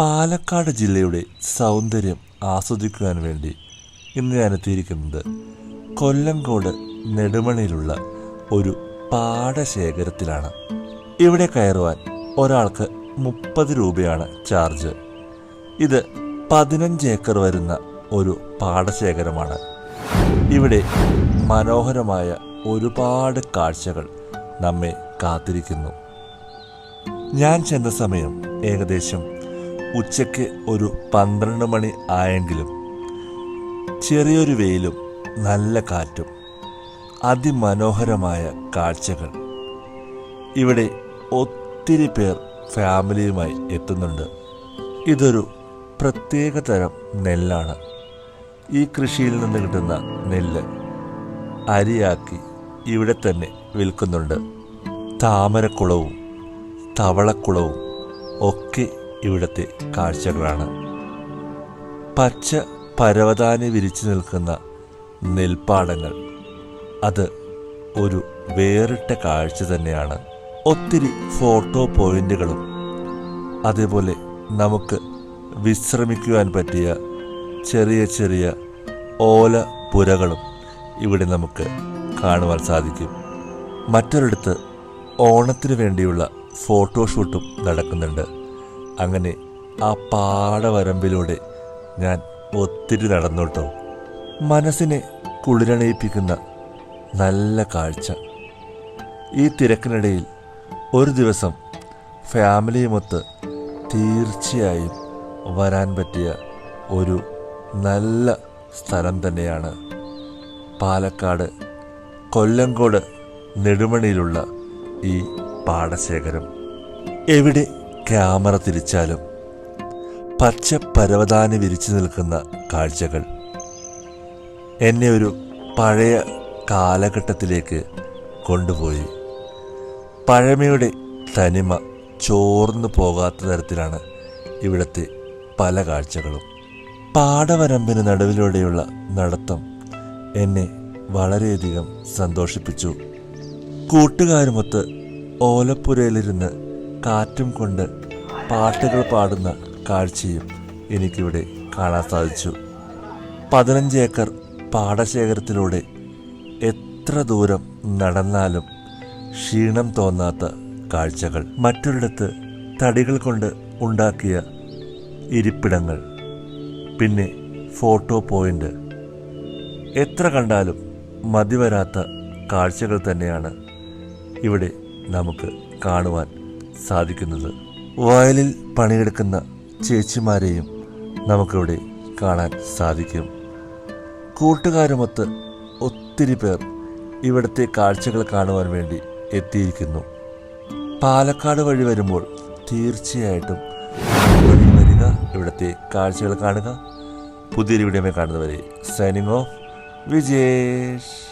പാലക്കാട് ജില്ലയുടെ സൗന്ദര്യം ആസ്വദിക്കുവാൻ വേണ്ടി ഇന്ന് ഞാൻ എത്തിയിരിക്കുന്നത് കൊല്ലങ്കോട് നെടുമണിയിലുള്ള ഒരു പാടശേഖരത്തിലാണ്. ഇവിടെ കയറുവാൻ ഒരാൾക്ക് മുപ്പത് രൂപയാണ് ചാർജ്. ഇത് പതിനഞ്ച് ഏക്കർ വരുന്ന ഒരു പാടശേഖരമാണ്. ഇവിടെ മനോഹരമായ ഒരുപാട് കാഴ്ചകൾ നമ്മെ കാത്തിരിക്കുന്നു. ഞാൻ ചെന്ന സമയം ഏകദേശം ഉച്ചയ്ക്ക് ഒരു പന്ത്രണ്ട് മണി ആയെങ്കിലും ചെറിയൊരു വെയിലും നല്ല കാറ്റും അതിമനോഹരമായ കാഴ്ചകൾ. ഇവിടെ ഒത്തിരി പേർ ഫാമിലിയുമായി എത്തുന്നുണ്ട്. ഇതൊരു പ്രത്യേക തരം നെല്ലാണ്. ഈ കൃഷിയിൽ നിന്ന് കിട്ടുന്ന നെല്ല് അരിയാക്കി ഇവിടെ തന്നെ വിൽക്കുന്നുണ്ട്. താമരക്കുളവും തവളക്കുളവും ഒക്കെ ഇവിടുത്തെ കാഴ്ചകളാണ്. പച്ച പരവതാനി വിരിച്ചു നിൽക്കുന്ന നെൽപ്പാടങ്ങൾ. അത് ഒരു വേറിട്ട കാഴ്ച തന്നെയാണ്. ഒത്തിരി ഫോട്ടോ പോയിന്റുകളും. അതേപോലെ നമുക്ക് വിശ്രമിക്കുവാൻ പറ്റിയ ചെറിയ ചെറിയ ഓല പുരകളും ഇവിടെ നമുക്ക് കാണുവാൻ സാധിക്കും. മറ്റൊരിടത്ത് ഓണത്തിന് വേണ്ടിയുള്ള ഫോട്ടോഷൂട്ടും നടക്കുന്നുണ്ട്. അങ്ങനെ ആ പാടവരമ്പിലൂടെ ഞാൻ ഒത്തിരി നടന്നോട്ടോ. മനസ്സിനെ കുളിരണയിപ്പിക്കുന്ന നല്ല കാഴ്ച. ഈ തിരക്കിനിടയിൽ ഒരു ദിവസം ഫാമിലിയുമൊത്ത് തീർച്ചയായും വരാൻ പറ്റിയ ഒരു നല്ല സ്ഥലം തന്നെയാണ് പാലക്കാട് കൊല്ലങ്കോട് നെടുമണിയിലുള്ള ഈ പാടശേഖരം. എവിടെ ക്യാമറ തിരിച്ചാലും പച്ച പരവതാനി വിരിച്ചു നിൽക്കുന്ന കാഴ്ചകൾ. എന്നെ ഒരു പഴയ കാലഘട്ടത്തിലേക്ക് കൊണ്ടുപോയി. പഴമയുടെ തനിമ ചോർന്നു പോകാത്ത തരത്തിലാണ് ഇവിടുത്തെ പല കാഴ്ചകളും. പാടവരമ്പിന് നടുവിലൂടെയുള്ള നടത്തം എന്നെ വളരെയധികം സന്തോഷിപ്പിച്ചു. കൂട്ടുകാരുമൊത്ത് ഓലപ്പുരയിലിരുന്ന് കാറ്റും കൊണ്ട് പാട്ടുകൾ പാടുന്ന കാഴ്ചയും എനിക്കിവിടെ കാണാൻ സാധിച്ചു. പതിനഞ്ച് ഏക്കർ പാടശേഖരത്തിലൂടെ എത്ര ദൂരം നടന്നാലും ക്ഷീണം തോന്നാത്ത കാഴ്ചകൾ. മറ്റൊരിടത്ത് തടികൾ കൊണ്ട് ഉണ്ടാക്കിയ ഇരിപ്പിടങ്ങൾ. പിന്നെ ഫോട്ടോ പോയിന്റ്. എത്ര കണ്ടാലും മതിവരാത്ത കാഴ്ചകൾ തന്നെയാണ് ഇവിടെ നമുക്ക് കാണുവാൻ സാധിക്കുന്നത്. വയലിൽ പണിയെടുക്കുന്ന ചേച്ചിമാരെയും നമുക്കിവിടെ കാണാൻ സാധിക്കും. കൂട്ടുകാരുമൊത്ത് ഒത്തിരി പേർ ഇവിടുത്തെ കാഴ്ചകൾ കാണുവാൻ വേണ്ടി എത്തിയിരിക്കുന്നു. പാലക്കാട് വഴി വരുമ്പോൾ തീർച്ചയായിട്ടും വരിക ഇവിടുത്തെ കാഴ്ചകൾ കാണുക. പുതിയൊരു വീഡിയോ കാണുന്നവരെ സൈനിങ് ഓഫ് വിജേഷ്.